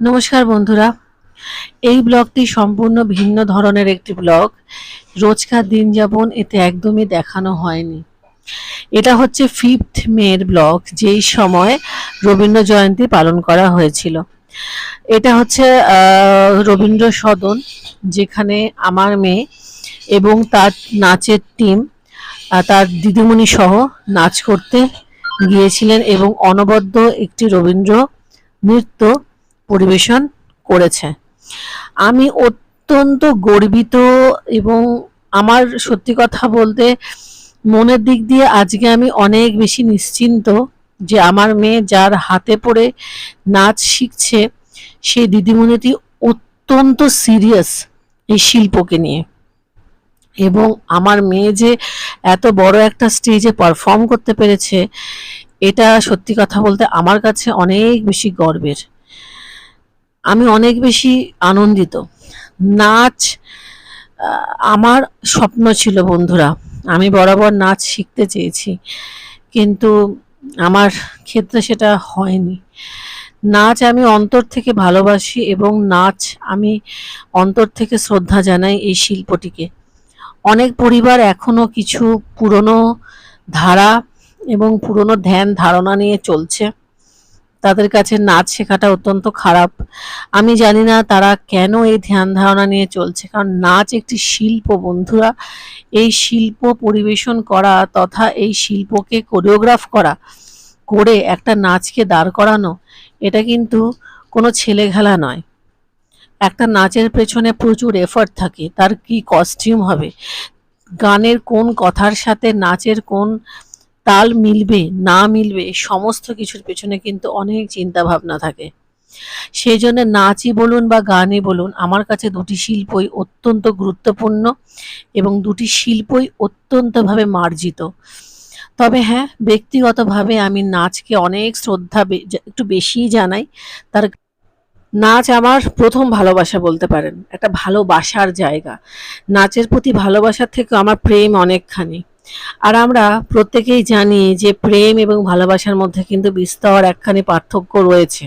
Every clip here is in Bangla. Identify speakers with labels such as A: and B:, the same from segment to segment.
A: নমস্কার বন্ধুরা। এই ব্লগটি সম্পূর্ণ ভিন্ন ধরনের একটি ব্লগ। রোজকার দিন যাপন এতে একদমই দেখানো হয়নি। এটা হচ্ছে ফিফথ মের ব্লগ, যেই সময় রবীন্দ্র জয়ন্তী পালন করা হয়েছিল। এটা হচ্ছে রবীন্দ্র সদন, যেখানে আমার মেয়ে এবং তার নাচের টিম তার দিদিমণি সহ নাচ করতে গিয়েছিলেন এবং অনবদ্য একটি রবীন্দ্র নৃত্য পরিবেশন করেছে। আমি অত্যন্ত গর্বিত এবং আমার সত্যি কথা বলতে মনের দিক দিয়ে আজকে আমি অনেক বেশি নিশ্চিন্ত যে আমার মেয়ে যার হাতে পড়ে নাচ শিখছে, সেই দিদিমণিটি অত্যন্ত সিরিয়াস এই শিল্পকে নিয়ে। এবং আমার মেয়ে যে এত বড় একটা স্টেজে পারফর্ম করতে পেরেছে, এটা সত্যি কথা বলতে আমার কাছে অনেক বেশি গর্বের। আমি অনেক বেশি আনন্দিত। নাচ আমার স্বপ্ন ছিল বন্ধুরা। আমি বরাবর নাচ শিখতে চেয়েছি, কিন্তু আমার ক্ষেত্রে সেটা হয়নি। নাচ আমি অন্তর থেকে ভালোবাসি এবং নাচ আমি অন্তর থেকে শ্রদ্ধা জানাই এই শিল্পটিকে। অনেক পরিবার এখনও কিছু পুরনো ধারা এবং পুরনো ধ্যান, ধারণা নিয়ে চলছে। তাদের কাছে নাচ শেখাটা অত্যন্ত খারাপ। আমি জানি না তারা কেন এই ধ্যান ধারণা নিয়ে চলছে, কারণ নাচ একটি শিল্প বন্ধুরা। এই শিল্প পরিবেশন করা তথা এই শিল্পকে কোরিওগ্রাফ করা, করে একটা নাচকে দাঁড় করানো, এটা কিন্তু কোনো ছেলে খেলা নয়। একটা নাচের পেছনে প্রচুর এফর্ট থাকে, তার কি কস্টিউম হবে? গানের কোন কথার সাথে নাচের কোন তাল মিলবে, না মিলবে, সমস্ত কিছুর পেছনে কিন্তু অনেক চিন্তা ভাবনা থাকে। সেই জন্য নাচই বলুন বা গানই বলুন, আমার কাছে দুটি শিল্পই অত্যন্ত গুরুত্বপূর্ণ এবং দুটি শিল্পই অত্যন্তভাবে মার্জিত। তবে হ্যাঁ ব্যক্তিগতভাবে আমি নাচকে অনেক শ্রদ্ধা একটু বেশিই জানাই। তার নাচ আমার প্রথম ভালোবাসা বলতে পারেন, একটা ভালোবাসার জায়গা। নাচের প্রতি ভালোবাসার থেকে আমার প্রেম অনেকখানি। আর আমরা প্রত্যেকেই জানি যে প্রেম এবং ভালোবাসার মধ্যে কিন্তু বিস্তর একখানি পার্থক্য রয়েছে।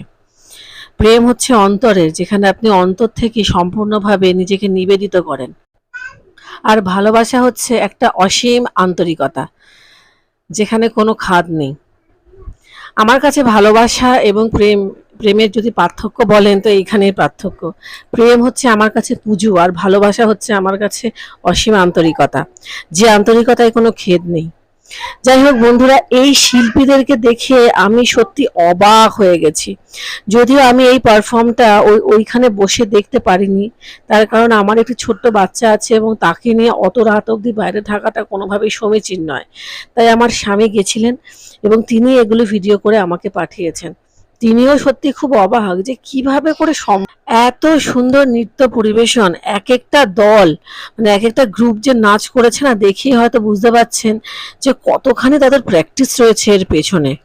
A: প্রেম হচ্ছে অন্তরের, যেখানে আপনি অন্তর থেকে সম্পূর্ণভাবে নিজেকে নিবেদিত করেন। আর ভালোবাসা হচ্ছে একটা অসীম আন্তরিকতা, যেখানে কোনো খাদ নেই। আমার কাছে ভালোবাসা এবং প্রেম প্রেমের যদি পার্থক্য বলেন, তো এইখানে পার্থক্য। প্রেম হচ্ছে আমার কাছে পুজো আর ভালোবাসা হচ্ছে আমার কাছে অসীম আন্তরিকতা। যে আন্তরিকতায় কোনো খেদ নেই। যাই হোক বন্ধুরা, এই শিল্পীদেরকে দেখে আমি সত্যি অবাক হয়ে গেছি। যদিও আমি এই পারফর্মটা ওই, ওইখানে বসে দেখতে পারিনি, তার কারণ আমার একটি ছোট্ট বাচ্চা আছে এবং তাকে নিয়ে অত রাত অবধি বাইরে থাকাটা কোনোভাবেই সমীচীন নয়। তাই আমার স্বামী গেছিলেন এবং তিনি এগুলো ভিডিও করে আমাকে পাঠিয়েছেন। তিনিও সত্যি খুব অবাক যে কীভাবে করে সম- এত সুন্দর নৃত্য পরিবেশন এক একটা দল মানে এক একটা গ্রুপ যে নাচ করেছে না, দেখেই হয়তো বুঝতে পারছেন যে কতখানি তাদের প্র্যাকটিস রয়েছে এর পেছনে।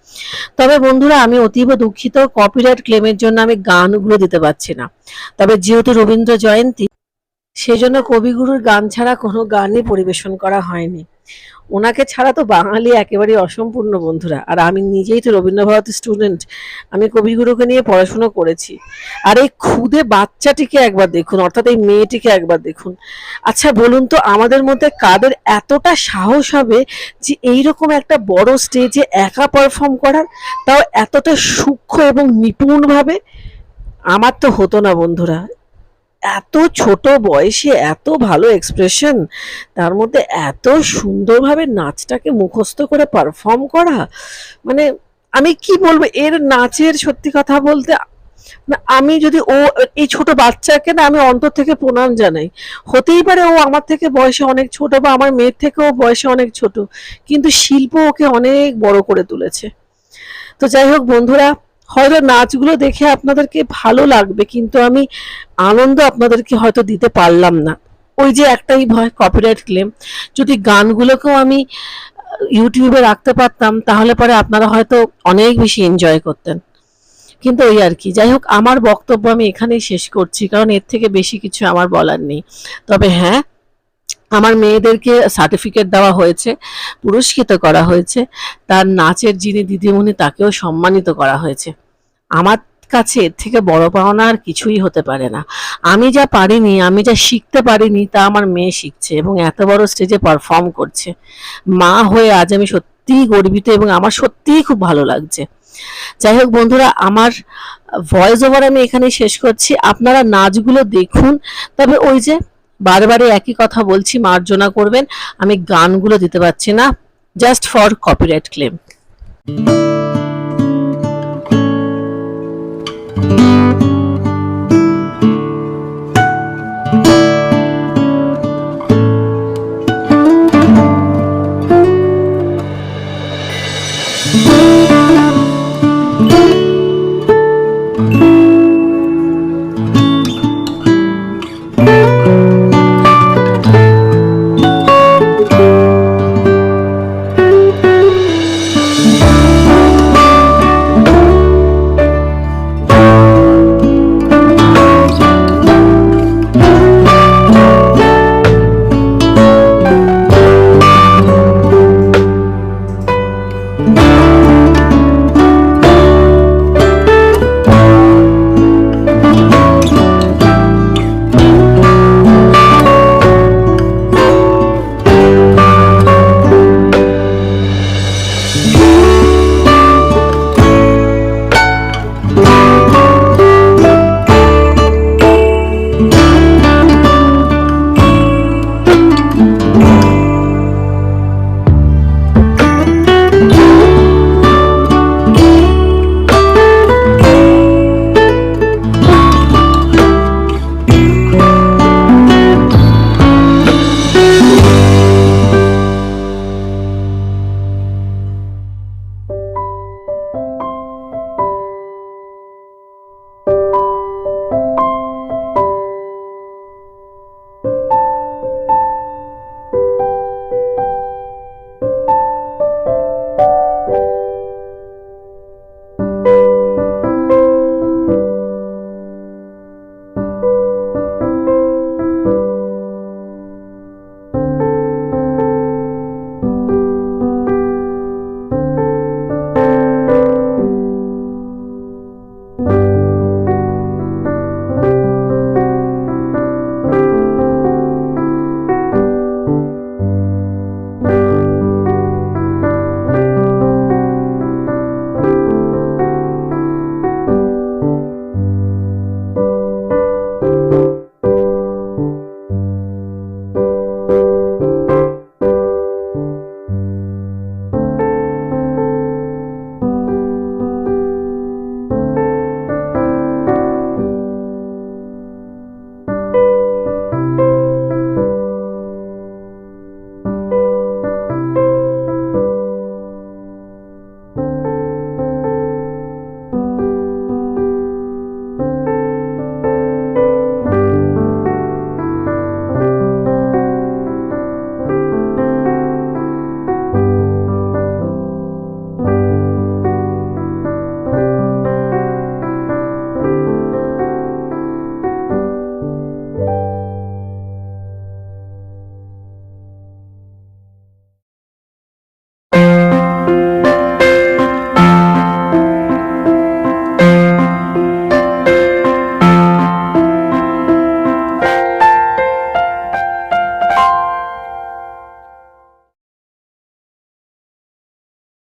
A: তবে বন্ধুরা, আমি অতীব দুঃখিত কপিরাইট ক্লেমের জন্য আমি গানগুলো দিতে পারছি না। তবে যেহেতু রবীন্দ্র জয়ন্তী সেজন্য কবিগুরুর গান ছাড়া কোনো গানই পরিবেশন করা হয়নি। ওনাকে ছাড়া তো বাঙালি একেবারেই অসম্পূর্ণ বন্ধুরা। আর আমি নিজেই তো রবীন্দ্রভারতী স্টুডেন্ট আমি কবিগুরুকে নিয়ে পড়াশুনো করেছি। আর এই খুদে বাচ্চাটিকে একবার দেখুন, অর্থাৎ এই মেয়েটিকে একবার দেখুন। আচ্ছা বলুন তো আমাদের মধ্যে কাদের এতটা সাহস হবে যে এইরকম একটা বড় স্টেজে একা পারফর্ম করার? তাও এতটা সূক্ষ্ম এবং নিপুণভাবে আমার তো হতো না বন্ধুরা। এত ছোট বয়সে এত ভালো এক্সপ্রেশন তার মধ্যে এত সুন্দরভাবে নাচটাকে মুখস্থ করে পারফর্ম করা মানে আমি কি বলব, এর নাচের সত্যি কথা বলতে আমি যদি ও, এই ছোট বাচ্চাকে না আমি অন্তর থেকে প্রণাম জানাই, হতেই পারে ও আমার থেকে বয়সে অনেক ছোট বা আমার মেয়ের থেকেও বয়সে অনেক ছোট, কিন্তু শিল্প ওকে অনেক বড় করে তুলেছে। তো যাই হোক বন্ধুরা হয়তো নাচগুলো দেখে আপনাদেরকে ভালো লাগবে, কিন্তু আমি আনন্দ আপনাদেরকে হয়তো দিতে পারলাম না। ওই যে একটাই ভয় কপিরাইট ক্লেম যদি গানগুলোকেও আমি ইউটিউবে রাখতে পারতাম, তাহলে পরে আপনারা হয়তো অনেক বেশি এনজয় করতেন। কিন্তু ওই আর কি। যাই হোক, আমার বক্তব্য আমি এখানেই শেষ করছি, কারণ এর থেকে বেশি কিছু আমার বলার নেই। তবে হ্যাঁ আমার মেয়েদেরকে সার্টিফিকেট দেওয়া হয়েছে, পুরস্কৃত করা হয়েছে, তার নাচের যিনি দিদিমণি তাকেও সম্মানিত করা হয়েছে। আমার কাছে এর থেকে বড় পাওনা আর কিছুই হতে পারে না। আমি যা পারিনি, আমি যা শিখতে পারিনি তা আমার মেয়ে শিখছে এবং এত বড় স্টেজে পারফর্ম করছে। মা হয়ে আজ আমি সত্যিই গর্বিত এবং আমার সত্যিই খুব ভালো লাগছে। যাই হোক বন্ধুরা, আমার ভয়েস ওভার আমি এখানে শেষ করছি। আপনারা নাচগুলো দেখুন, তবে ওই যে বারবারে একই কথা বলছি, মার্জনা করবেন। আমি গানগুলো দিতে পারছি না জাস্ট ফর কপিরাইট ক্লেম